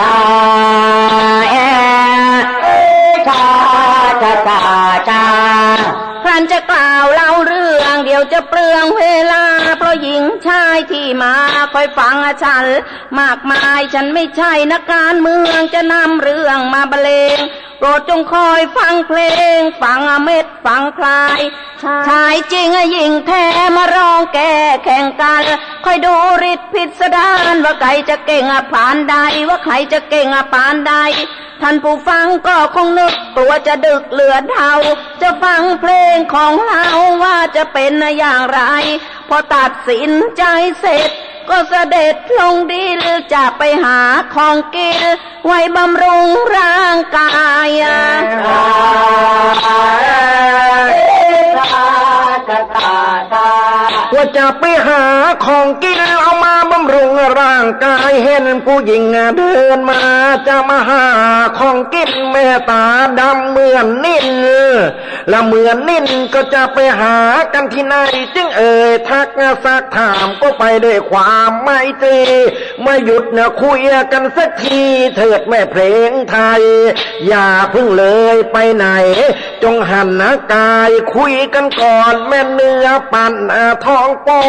ชาเอชาชาชาชาพรันจะกล่าวเล่าเรื่องเดี๋ยวจะเปลืองเวลา เพราะหญิงชายที่มาคอยฟังฉัน มากมายฉันไม่ใช่นักการเมืองจะนำเรื่องมาบรรเลง โปรดจงคอยฟังเพลง ฟังเม็ดฟังคลาย ชายจริงหญิงแท้มาร้องแก่แข่งกัน คอยดูฤทธิ์พิสดารว่าใครจะเก่งอะผ่านใด ว่าใครจะเก่งอะปานใด ท่านผู้ฟังก็คงนึกกลัวจะดึกเหลือเท่าจะฟังเพลงของเราว่าจะเป็นอย่างไร พอตัดสินใจเสร็จ ก็เสด็จลงดีหรือจะไปหาของกินไว้บำรุงร่างกายอะ ว่าจะไปหาของกินเอามาบำรุงร่างกายเห็นผู้หญิงเดินมาจะมาหาของกินแม่ตาดำเหมือนนิ่นและเหมือนนิ่นก็จะไปหากันที่ไหนจึงเอ่ยทักสักถามก็ไปด้วยความไม่ตีไม่หยุดนะคุยกันสักทีเถิดแม่เพลงไทย อย่าเพิ่งเลยไปไหน จงหันนากายคุยกันก่อน แม่เนื้อปั่นทองปอ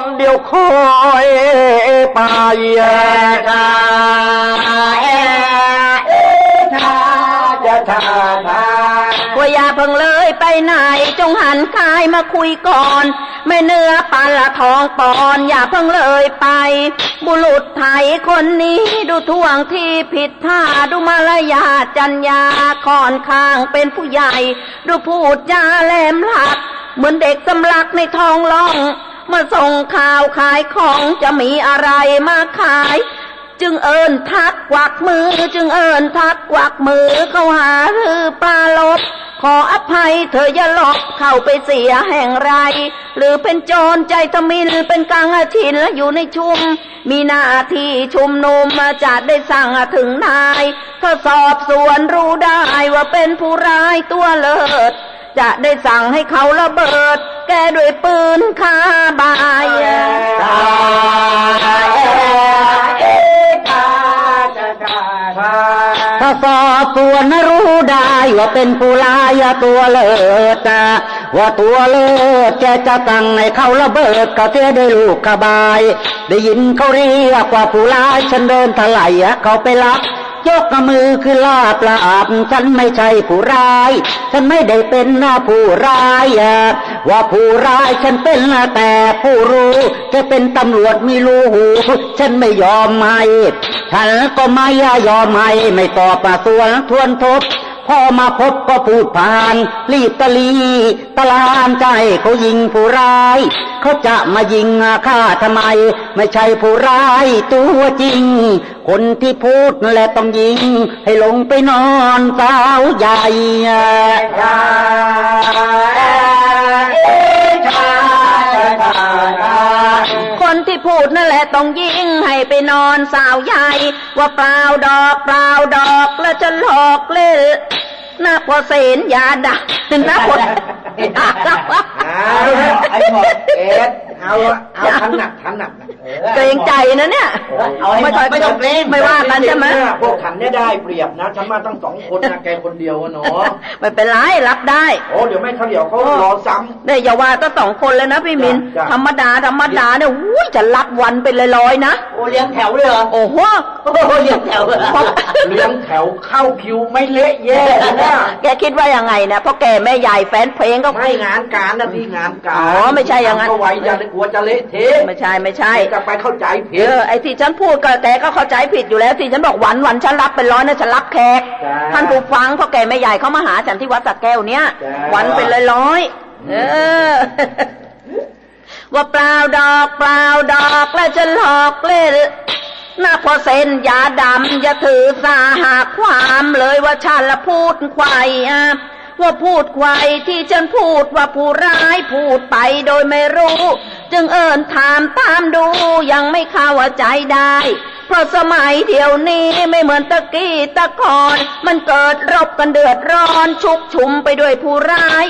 นเดี๋ยวคอยไปยาจะชาชา ว่าอย่าเพิ่งเลยไปไหน จงหันกายมาคุยก่อน ไม่เนื้อปันละทองปอน อย่าเพิ่งเลยไป บุรุษไทยคนนี้ดูท่วงที่ผิดท่าดูมารยาจัญญาค่อนข้างเป็นผู้ใหญ่ ดูพูดจาแหลมหลัก เหมือนเด็กสำลักในท้องร่องมาส่งข่าวขายของจะมีอะไรมาขาย จึงเอิญทักกวักมือ จึงเอิญทักกวักมือเขาหารือปลาลบ ขออภัยเธออย่าหลอกเข้าไปเสียแห่งไร หรือเป็นโจรใจทมินเป็นกังอาทินและอยู่ในชุม มีหน้าที่ชุมนุมมาจัดได้สั่งถึงนายถ้าสอบสวนรู้ได้ว่าเป็นผู้ร้ายตัวเลิศจะได้สั่งให้เขาระเบิด แกด้วยปืนคาบายา อบควนรู้ได้ว่าเป็นผู้ลายตัวเลิศว่าตัวเลิศแกจะตั้งให้เขาระเบิดเขาเจได้ลูกขบาย ได้ยินเขาเรียกว่าผู้ลายฉันเดินถลายเขาไปรับ ยกมือคือลาปลาบฉันไม่ใช่ผู้ร้าย ฉันไม่ได้เป็นผู้ร้ายว่าผู้ร้ายฉันเป็นแต่ผู้รู้ จะเป็นตำรวจมีรูหู ฉันไม่ยอมให้ฉันก็ไม่ยอมให้ไม่ตอบมาส่วนทวนทบ พอมาพบก็พูดผ่าน รีบตะลี ตะลานใจเขายิงผู้ร้าย เขาจะมายิงข้าทำไม ไม่ใช่ผู้ร้ายตัวจริง คนที่พูดและต้องยิง ให้ลงไปนอนสาวใหญ่ คนที่พูดนั่นแหละต้องยิงให้ไปนอนสาวใหญ่ว่าเปล่าดอกเปล่าดอกแล้วจะหลอกเล่นหน้าพอเสนยาดักหน้าพอเอาละไอ้หมดเอ็ด เอาละเอาทันหนักทันหนักนะเกรงใจนะเนี่ย เอาให้หมดค่ยไม่ต้องเกรงไม่ว่ากันใช่ไหม พวกฉันเนี่ยได้เปรียบนะฉันมาตั้งสองคนนะแกคนเดียวอะเนาะไม่เป็นไรรับได้ โอ้เดี๋ยวไม่เขาเดี๋ยวเขารอซ้ำเนี่ยอย่าว่าตั้งสองคนเลยนะพี่มินจ้ะธรรมดาธรรมดาเนี่ยอุ้ยจะรับวันเป็นร้อยๆนะ โอเลี้ยงแถวเลยเหรอ โอ้โห โอ้เลี้ยงแถวเพราะเลี้ยงแถวเข้าคิวไม่เละแย่เลยนะแกคิดว่ายังไงนะเพราะแกแม่ใหญ่แฟนเพลงก็ ไม่งานการนะพี่งานการอ๋อไม่ใช่อย่างนั้น ก็ไว้จะกลัวจะเละเทะไม่ใช่ไม่ใช่จะไปเข้าใจผิเอดอไอ้ที่ฉันพูดก็แกก็เข้าใจผิดอยู่แล้วที่ฉันบอกวันวันฉันรับเป็นร้อยนะฉันรับแขกจ้าท่านผู้ฟังเพราะแกแม่ใหญ่เขามาหาฉันที่วัดสักแก้วเนี้ยจ้าวันเป็นร้อยๆเออว่าเปล่าดอกเปล่าดอกแล้วจะหลอกเล่นหน้าพอเส้นยาดำอย่าถือสาหาความเลยว่าฉันละพูดควายอะ ว่าพูดไวที่ฉันพูดว่าผู้ร้ายพูดไปโดยไม่รู้ จึงเอินถามตามดูยังไม่เข้าใจได้ เพราะสมัยเดียวนี้ไม่เหมือนตะกี้ตะกอนมันเกิดรบกันเดือดร้อนชุกชุมไปด้วยผู้ร้าย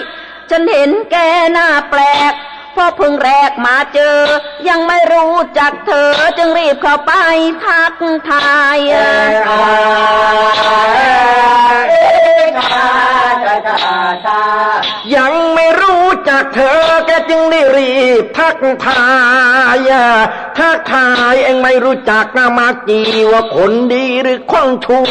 ฉันเห็นแกหน้าแปลกพราะเพิ่งแรกมาเจอ ยังไม่รู้จักเธอจึงรีบเข้าไปทักทาย ยังไม่รู้ จากเธออทักทายทักทายเองไม่รู้จักนะมากีว่าคนดีหรือคนชั่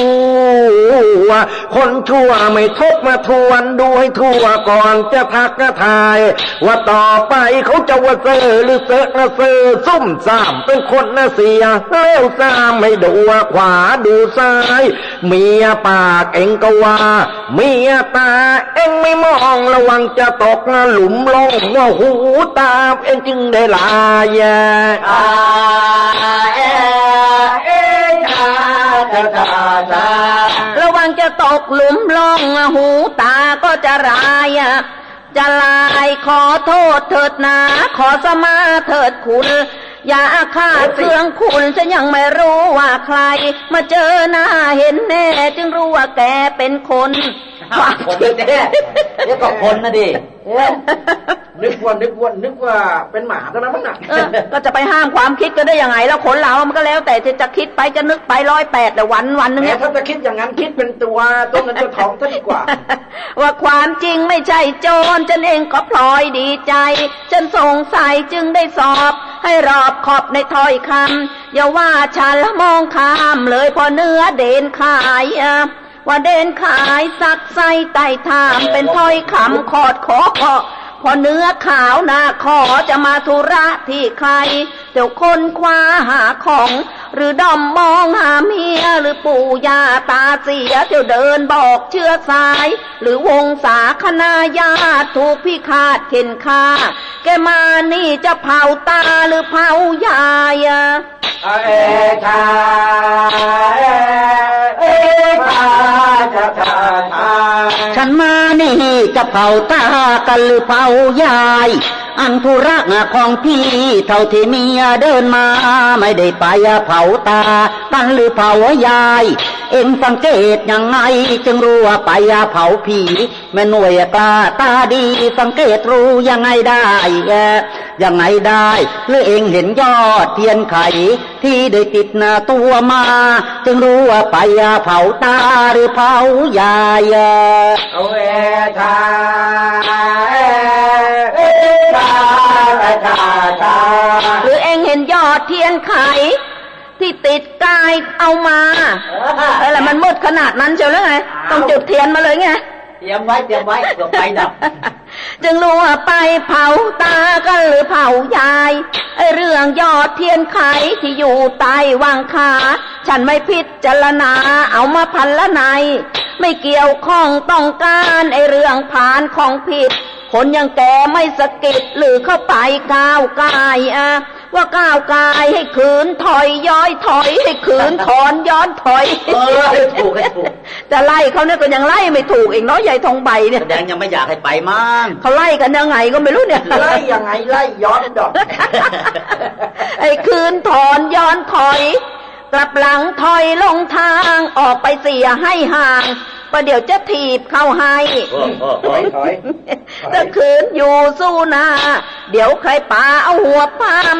ว คนชั่วไม่ทบมาทวนดูให้ทั่วก่อนจะทักทาย ว่าต่อไปเขาจะว่าเซอหรือเซอนะเซอซุ่มซ่ามเป็นคนนะเสียเลี้ยวซ้ามไม่ดูขวาดูซ้าย เมียปากเองก็ว่า เมียตาเองไม่มองระวังจะตกหลุมลงว่าหูตามเองจึงได้ลายาอาเอเอชาชาชาชาระวังจะตกหลุมลงหูตาก็จะรายอะจะลายขอโทษเถิดนา ขอสมาเถิดคุณอย่าอาฆาตเคืองคุณฉันยังไม่รู้ว่าใคร มาเจอหน้าเห็นแน่ จึงรู้ว่าแกเป็นคนความคนจริงเด้เรียกก็คนนะดิ นึกว่านึกว่านึกว่าเป็นหมาเท่านั้นมั้งน่ะเออก็จะไปห้ามความคิดกันได้ยังไง แล้วคนเรามันก็แล้ว แต่จะจะคิดไปจะนึกไปร้อยแปดแต่วันวันหนึงแหมเนี่ย ถ้าจะคิดอย่างนั้นคิดเป็นตัวตัวเงินตัวทองซะดีกว่า ว่าความจริงไม่ใช่โจรฉันเองก็พลอยดีใจ ฉันสงสัยจึงได้สอบ ให้รอบขอบในถ้อยคำอย่าว่าฉันละมองข้ามเลยพอเนื้อเด่นขายอะ ว่าเดินขายสักไส้ไต่ถามเป็นถ้อยคำขอดขอพอเนื้อขาวหน้าขอจะมาธุระที่ใครเดี๋ยวคนคว้าหาของ หรือดอมมองหาเมียหรือปู่ย่าตาเสียเที่ยวเดินบอกเชื้อสาย หรือวงศาคณาญาติถูกพิฆาตเข็นฆ่า แกมานี่จะเผาตาหรือเผายายอะเอชาเอเอชาชาชาชาฉันมานี่จะเผาตากันหรือเผายาย อันธุระของพี่ เท่าที่เมียเดินมา ไม่ได้ไปเผาตากันหรือเผายาย เอ็งสังเกตยังไง จึงรู้ว่าไปเผาผีแม่หน่วยกล้าตาดี สังเกตรู้ยังไงได้แยังไงได้หรือเอ็งเห็นยอดเทียนไข ที่ได้ติดหน้าตัวมา จึงรู้ว่าไปเผาตาหรือเผายายเอาเอชาเอชาชาชา หรือเองเห็นยอดเทียนไขที่ติดกายเอามาเออแล้วมันมืดขนาดนั้นเชียวหรือไงต้องจุดเทียนมาเลยไงเตรียมไว้เตรียมไว้เกือบไฟดับจึงรู้ว่าไปเผาตากันหรือเผายายไอเรื่องยอดเทียนไขที่อยู่ใต้วางขา ฉันไม่พิจารณาเอามาพันละใน ไม่เกี่ยวข้องต้องการไอเรื่องผ่านของผิด คนอยังแกไม่สะกิดหรือเข้าไปก้าวกายอะว่าก้าวกายให้ขืนถอยย้อยถอยให้ขืนถอนย้อนถอยเออให้ถูกให้ถูกจะไล่เขาเนี่ยก็ยังไล่ไม่ถูกอีกเนาะยายทองใบเนี่ยแสดงยังไม่อยากให้ไปมั่งเขาไล่กันยังไงก็ไม่รู้เนี่ยไล่ยังไงไล่ย้อนดอกไอ้คืนถอนย้อนถอย กลับหลังถอยลงทางออกไปเสียให้ห่าง ประเดี๋ยวจะถีบเข้าให้ถอยถอยถ้าคืนอยู่สู้หน้า เดี๋ยวใครป่าเอาหัวพาม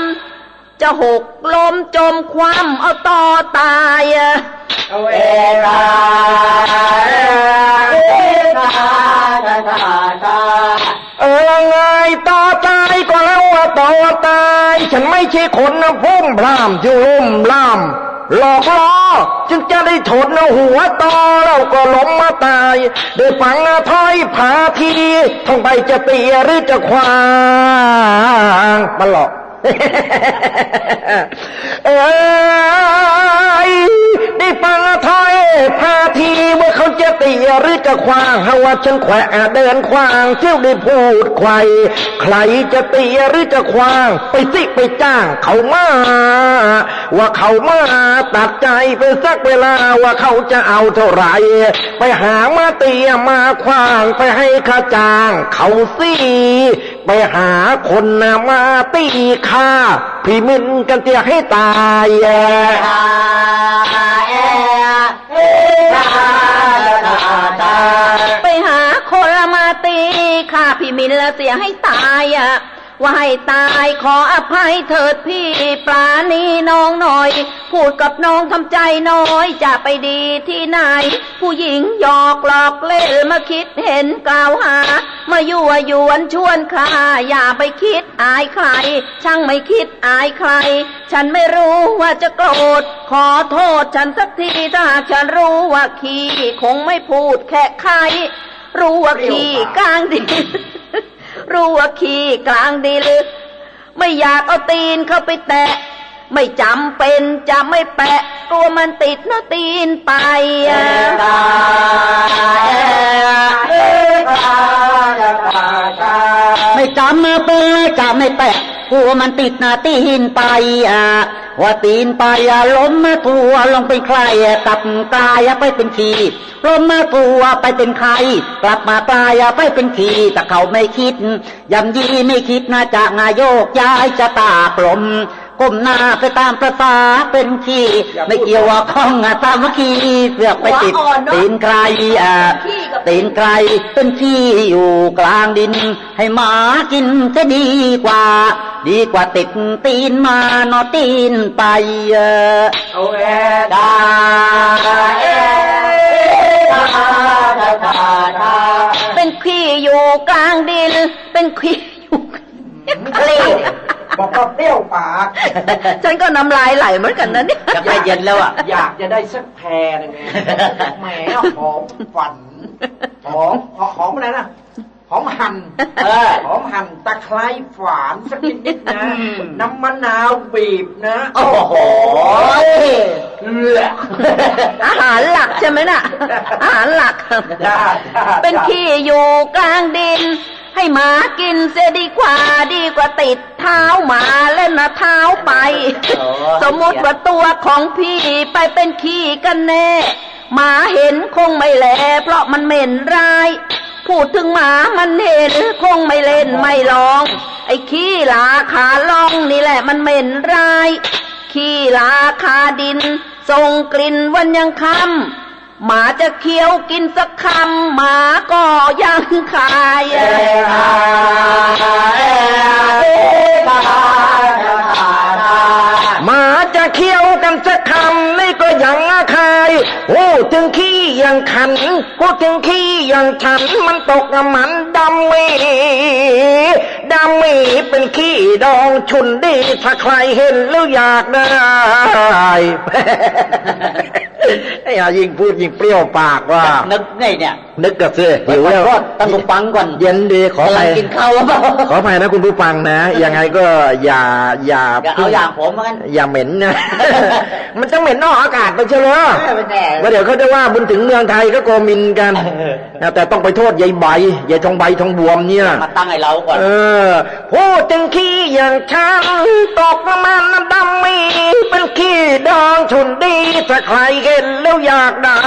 จะหกลมจมความเอาต่อตายอะเอาเอเอชาชาเอชาชาชาชาเออไงต่อตายก็แล้วว่าต่อตาย ฉันไม่ใช่คนนะพุ่มพรามที่ลุ่มล่าม หลอกล้อจึงจะได้ถดนะหัวต่อเราก็ล้มมาตาย ได้ฟังนะถ้อยผาทีท่องไปจะเตียหรือจะควางมาหลอกเอ้ย ได้ฟังถ้อยพาทีว่าเขาจะเตียหรือจะควางหาว่าฉันแขวะเดินควางเที่ยวได้พูดใครใครจะเตียหรือจะควาง ไปสิไปจ้างเขามา ว่าเขามาตัดใจไปสักเวลาว่าเขาจะเอาเท่าไหร่ไปหามาเตียมาควางไปให้ข้าจ้าง เขาสิ ไปหาคนนามาตีค่าพี่มินกันเตียให้ตายแย่ไปหาคนมาตีค่าพี่มินละเสียให้ตายอะ ว่าให้ตายขออภัยเถิดพี่ปลานี้น้องหน่อย พูดกับน้องทำใจน้อยจะไปดีที่ไหน ผู้หญิงหยอกหลอกเล่นมาคิดเห็นกล่าวหา มายั่วยวนชวนคลาอย่าไปคิดอายใคร ช่างไม่คิดอายใคร ฉันไม่รู้ว่าจะโกรธ ขอโทษฉันสักทีถ้าหากฉันรู้ว่าขี้คงไม่พูดแค่ใครรู้ว่าขี้กลางดิน รู้ว่าขี้กลางดีลึก ไม่อยากเอาตีนเข้าไปแตะ ไม่จำเป็นจะไม่แปะกลัวมันติดเนาะตีนไปอะไม่จำเปื้อจะไม่แปะ กลัวมันติดหน้าตีนไปอะว่าตีนไปอะล้มมาตัวลงเป็นใครอะกลับกลายอะไปเป็นขี้ล้มมาตัวไปเป็นใครกลับมากลายอะไปเป็นขี้แต่เขาไม่คิดยำยีไม่คิดนะจะงายโยกย้ายจะตากลมก้มหน้าไปตามประสาเป็นขี้ไม่เกี่ยวว่าข้องอะตามว่าขี้เสือกไปติดตีนใครอะ ตีนไกลเป็นขี้อยู่กลางดิน ให้หมากินจะดีกว่า ดีกว่าติดตีนมานอตีนไปเออโอ้ยดาเอดาดาดาดาเป็นขี้อยู่กลางดิน เป็นขี้อยู่เปรี้ยว บอกว่าเปรี้ยวปากฉันก็น้ำลายไหลเหมือนกันนะเนี่ยจะไปเย็นแล้วอะ อยากจะได้สักแพรหนึงไงแหมหอมฝันหอมหอมอะไรนะหอมหั่นเออหอมหั่นตะไคร้ฝานสักนิดนิดๆนะน้ำมะนาวบีบนะ โอ้โหเลืออาหารหลักใช่ไหมน่ะ อาหารหลัก ได้ได้เป็นขี้อยู่กลางดิน ให้หมากินเสียดีกว่าดีกว่าติดเท้าหมาเล่นนะเท้าไป โอ้ สมมติว่าตัวของพี่ไปเป็นขี้กันแน่ หมาเห็นคงไม่แล เพราะมันเหม็นร้าย พูดถึงหมามันเห็นคงไม่เล่นไม่ลอง ไอ้ขี้หลาขาล่องนี่แหละมันเหม็นร้าย ขี้หลาคาดินส่งกลิ่นวันยังคำ หมาจะเคี้ยวกินสักคำหมาก็ยังคายอะหมาจะเคี้ยวกันสักคำนี่ก็ยังอาคายโอ้ถึงขี้ยังขันพูถึงขี้ยังฉันมันตกมันดำมีดำมีเป็นขี้ดองชุนดี ถ้าใครเห็นแล้วอยากได้ไอ้ห่ายิ่งพูดยิ่งเปรี้ยวปากว่า นึกไงเนี่ย นึกกับเสื้อหิวแล้วก็ตั้งหูฟังก่อน เย็นดีขอไปกำลังกินข้าวแล้วเปล่าขออภัยนะคุณผู้ฟังนะ ยังไงก็อย่าอย่าอย่าเอาอย่างผมเหมือนกันอย่าเหม็นนะ มันจะเหม็นนอกอากาศไปเชียวเหรอไม่แน่ว่าเดี๋ยวเขาจะว่าบุญถึงเมืองไทยก็โกมินกันเออนะแต่ต้องไปโทษยายใบยายทองใบทองบวมเนี่ย มาตั้งให้เราก่อน เออพูดถึงขี้อย่างฉันตกน้ำมันน้ำดำมีเป็นขี้ดองชุนดีถ้าใครเห็นแล้วอยากได้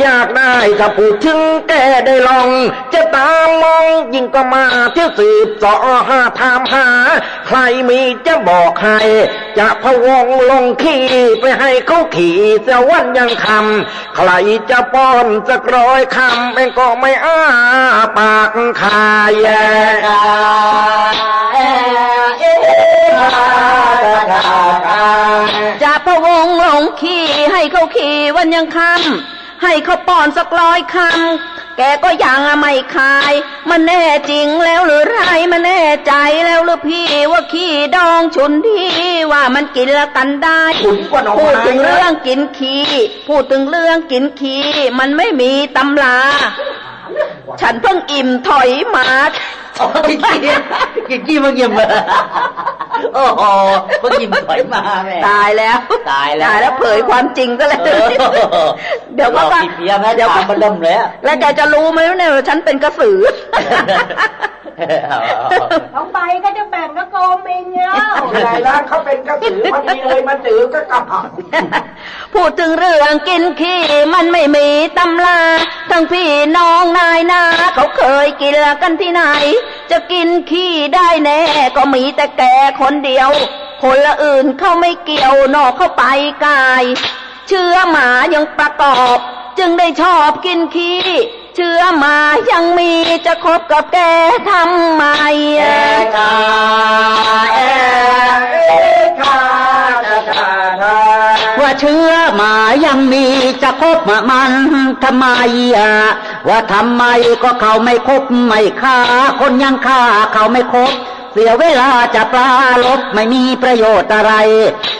อยากได้ถ้าพูดถึงแกได้ลอง จะตามมองยิ่งก็มาเที่ยวสืบสาะหาถามหา ใครมีจะบอกให้จะพะวงลงขี้ไปให้เขาขี่เสวันยังคำใครจะป้อนสักร้อยคำเองก็ไม่อ้าปากคายจะพะวงลงขี้ให้เขาขี่วันยังคำให้เขาป้อนสักร้อยคำแกก็ยังไม่คาย มันแน่จริงแล้วหรือไรมันแน่ใจแล้วหรือพี่ว่าขี้ดองชุนที่ว่ามันกินแล้วกันได้ ขุนกว่าหน่อพูดไม้ถึงเรื่องกินขี้พูดถึงเรื่องกินขี้มันไม่มีตำรา ฉันเพิ่งอิ่มถอยมา โอ้ยกินกี้มาเยี่ยมเลยโอ้โหเพิ่งยิ้มถอยมาแม่ตายแล้ว ตายแล้วตายแล้วเผยความจริงซะแล้วเดี๋ยวก็รอกินเบียร์แม่เดี๋ยวตาก็มมันเริ่มแล้วแล้วแกจะรู้ไหมเนี่ยฉันเป็นกระสือ น้องใบก็จะแบ่งกับโกมินเนี่ยไรล่ะเขาเป็นกระสือพอดีเลยมาจือก็กลับพูดถึงเรื่องกินขี้มันไม่มีตำราทั้งพี่น้องนายนาเขาเคยกินกันที่ไหน จะกินขี้ได้แน่ ก็มีแต่แกคนเดียว คนละอื่นเขาไม่เกี่ยวนอกเข้าไปกาย เชื้อหมายังประกอบ จึงได้ชอบกินขี้ เชื่อมายังมีจะคบกับแกทำไมอะชาเอชาชาชาชาว่าเชื่อมายังมีจะคบมามันทำไมอะว่าทำไมก็เขาไม่คบไม่ฆ่าคนยังฆ่าเขาไม่คบเสียเวลาจะปลาลบไม่มีประโยชน์อะไร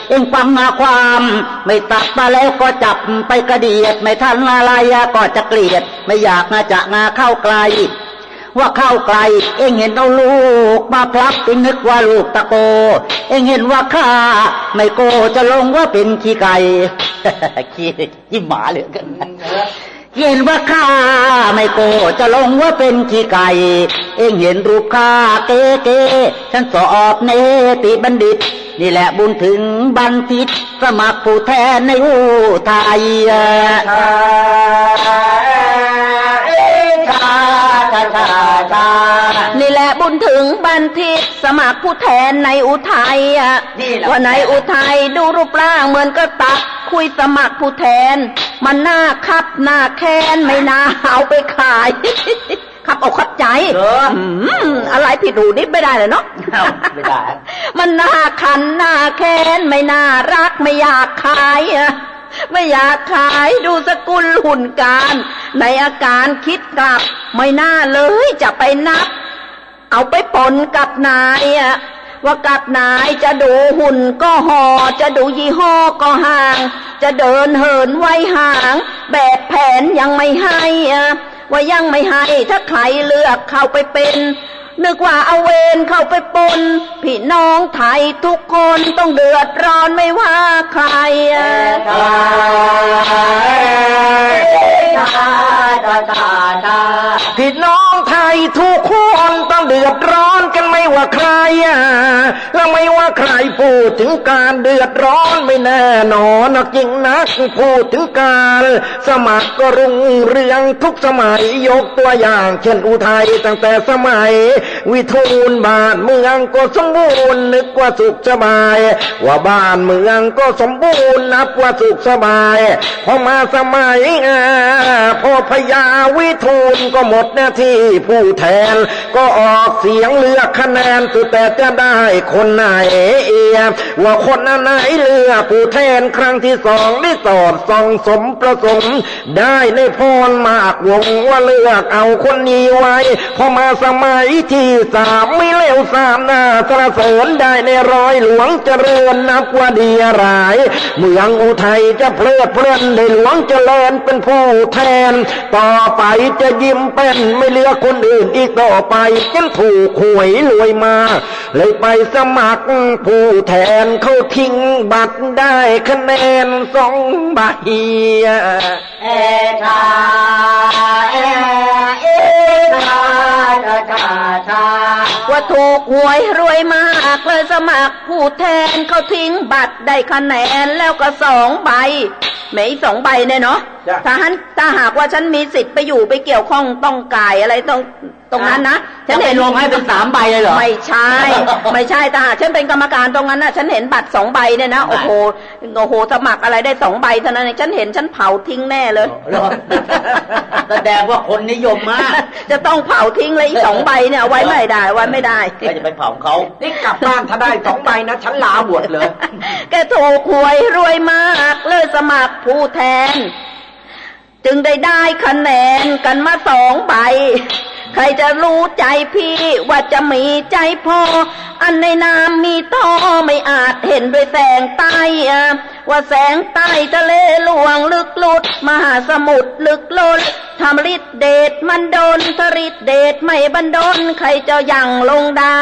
เองฟังมาความ ไม่ตักมาแล้วก็จับไปกระเดียด ไม่ทันอะไรก็จะเกลียด ไม่อยากมาจะงาเข้าไกล ว่าเข้าไกล เองเห็นเอาลูกมาพลับเองนึกว่าลูกตะโก เองเห็นว่าข้าไม่โกจะลงว่าเป็นขี้ไก่ขี้ขี้หมาเหลือเกัน เห็นว่าข้าไม่โกจะลงว่าเป็นขี้ไก่ เองเห็นรูปข้าเก๋เก๋ฉันสอบเนติบัณฑิต นี่แหละบุญถึงบัณฑิต สมัครผู้แทนในอุทัย นี่แหละบุญถึงบันทิตสมัครผู้แทนในอุทัยอะนี่แหละว่าในอุทัยดูรูปร่างเหมือนกระตัก คุยสมัครผู้แทน มันหน้าคับหน้าแค้นไม่น่าเอาไปขาย ขับอกขับใจเหรอมอะไรผิดหูนิดไม่ได้เลยเนาะ เอ้าไม่ได้ มันน่าคันน่าแค้นไม่น่ารักไม่อยากขายอะไม่อยากขายดูสกุลหุ่นการ ในอาการคิดกลับ ไม่น่าเลยจะไปนับ เอาไปปนกับนายอะว่ากับนายจะดูหุ่นก็หอ่อจะดูยี่ห้อก็ห่าง จะเดินเหินไว้ห่าง แบบแผนยังไม่ให้อะว่ายังไม่ให้ถ้าใครเลือกเข้าไปเป็นนึกว่าเอาเวรเข้าไปปนพี่น้องไทยทุกคนต้องเดือดร้อนไม่ว่าใคร ใครอะแล้วไม่ว่าใครพูดถึงการเดือดร้อนไม่แน่นอนนะจริงนักพูดถึงการสมัครก็รุ่งเรืองทุกสมัยยกตัวอย่าง เช่นอุทัยตั้งแต่สมัย วิทูลบานเมืองก็สมบูรณ์นึกว่าสุขสบาย ว่าบ้านเมืองก็สมบูรณ์นับว่าสุขสบายพอมาสมัยอ่าพอพญาวิทูลก็หมดหน้าที่ผู้แทน ก็ออกเสียงเลือกคะแนนสุแต่จะได้คนไหนเอียว่าคนไหนเลือกผู้แทนครั้งที่สองได้สอดส่องสมประสงค์ ได้ในพรมากวงว่าเลือกเอาคนนี้ไว้ พอมาสมัยที่สามไม่เลวสามหน้าสรเสริญได้ในร้อยหลวงเจริญนับว่าดีหลาย เมืองอุทัยจะเพลิดเพลินได้หลวงเจริญเป็นผู้แทน ต่อไปจะยิ้มเป็นไม่เหลือกคนอื่นอีกต่อไปฉันถูกหวยรวยมาเลยไปสมัครผู้แทนเขาทิ้งบัตรได้คะแนนสองใบเอชาเอเอชาชาชาชาว่าถูกหวยรวยมากเลยสมัครผู้แทนเขาทิ้งบัตรได้คะแนนแล้วก็สองใบไม่สองใบเนี่ยเนาะ ถ้าหันถ้าหากว่าฉันมีสิทธิ์ไปอยู่ไปเกี่ยวข้องต้องกายอะไรตรงตรงนั้นนะจะไปลงให้เป็นสามใบเลยเหรอไม่ใช่ ไม่ใช่ถ้าหากฉันเป็นกรรมการตรงนั้นนะฉันเห็นบัตรสองใบเนี่ยนะโอ้โหโอ้โหสมัครอะไรได้สองใบเท่านั้นเองฉันเห็นฉันเผาทิ้งแน่เลยเหรอแสดงว่าคนนิยมมาก จะต้องเผาทิ้งเลยอีกสองใบเนี่ยเอาไว้ไม่ได้ไว้ไม่ได้ก็จะไปเผาเขานี่กลับบ้านถ้าได้สองใบนะฉันลาบวชเลยแกถูกหวยรวยมากเลยสมัครผู้แทน จึงได้ได้คะแนนกันมาสองใบ ใครจะรู้ใจพี่ว่าจะมีใจพอ อันในนามมีท่อไม่อาจเห็นด้วยแสงใต้อะว่าแสงใต้ทะเลหลวงลึกลุด มหาสมุทรลึกล้นทำฤทธิเดชมันโดนทริดเดชไม่บันดลใครจะยังลงได้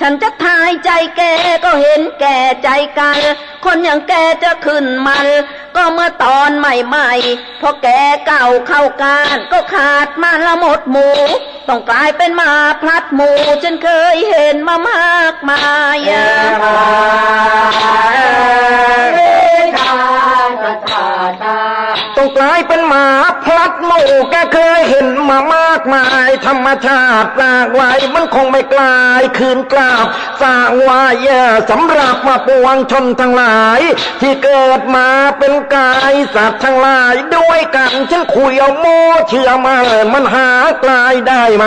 ฉันจะทายใจแกก็เห็นแก่ใจกัน คนอย่างแกจะขึ้นมัน ก็เมื่อตอนใหม่ๆพอแกเก่าเข้าการก็ขาดมาละหมดหมู ต้องกลายเป็นมาพลัดหมูฉันเคยเห็นมามากมายอะชาชาชาชา ต้องกลายเป็นหมาพลัดหมู่แกเคยเห็นมามากมาย ธรรมชาติลากไว้มันคงไม่กลายคืนกลับสร้างไว้สำหรับมาปวงชนทั้งหลาย ที่เกิดมาเป็นกายสัตว์ทั้งหลาย ด้วยกันฉันคุยเอาโมเชื่อมามันหากลายได้ไหม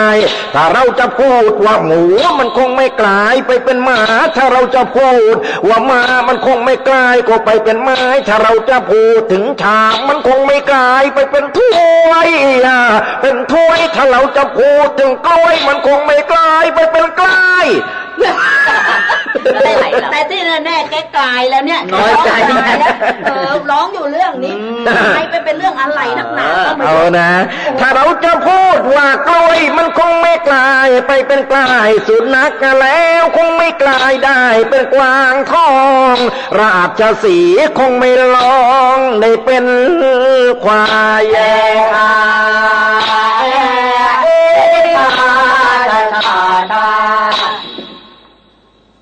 ถ้าเราจะพูดว่าหมูมันคงไม่กลายไปเป็นหมา ถ้าเราจะพูดว่ามามันคงไม่กลายก็ไปเป็นไม้ถ้าเราจะพูดถึงชามมันคงไม่กลายไปเป็นถ้วยอะเป็นถ้วยถ้าเราจะพูดถึงกล้วยมันคงไม่กลายไปเป็นกล้วย แต่แต่ที่แน่ๆแกกลายแล้วเนี่ยน้อยใจร้งกลายแล้วเออร้องอยู่เรื่องนี้กลายไปเป็นเรื่องอะไรนักหนาก็ไม่เอารู้ นะ ถ้าเราจะพูดว่ากล้วยมันคงไม่กลายไปเป็นกลายสุนัขแล้วคงไม่กลายได้เป็นกวางทอง ราชสีห์คงไม่ลองได้เป็นควายแย่